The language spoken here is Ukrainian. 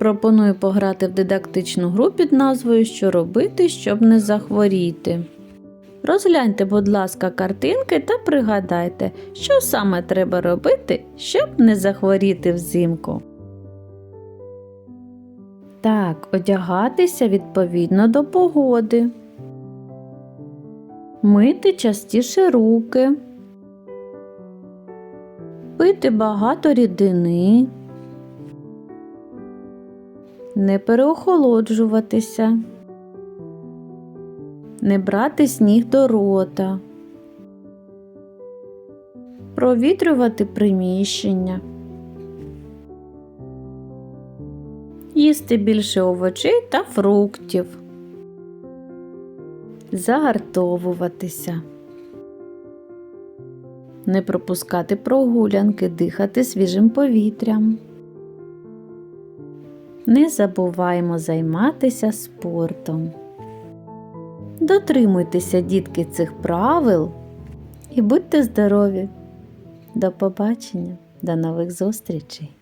Пропоную пограти в дидактичну гру під назвою Що робити, щоб не захворіти. Розгляньте, будь ласка, картинки та пригадайте, що саме треба робити, щоб не захворіти взимку. Так, одягатися відповідно до погоди. Мити частіше руки. Пити багато рідини. Не переохолоджуватися. Не брати сніг до рота. Провітрювати приміщення. Їсти більше овочей та фруктів. Загартовуватися. Не пропускати прогулянки, дихати свіжим повітрям. Не забуваємо займатися спортом. Дотримуйтеся, дітки, цих правил і будьте здорові. До побачення, до нових зустрічей!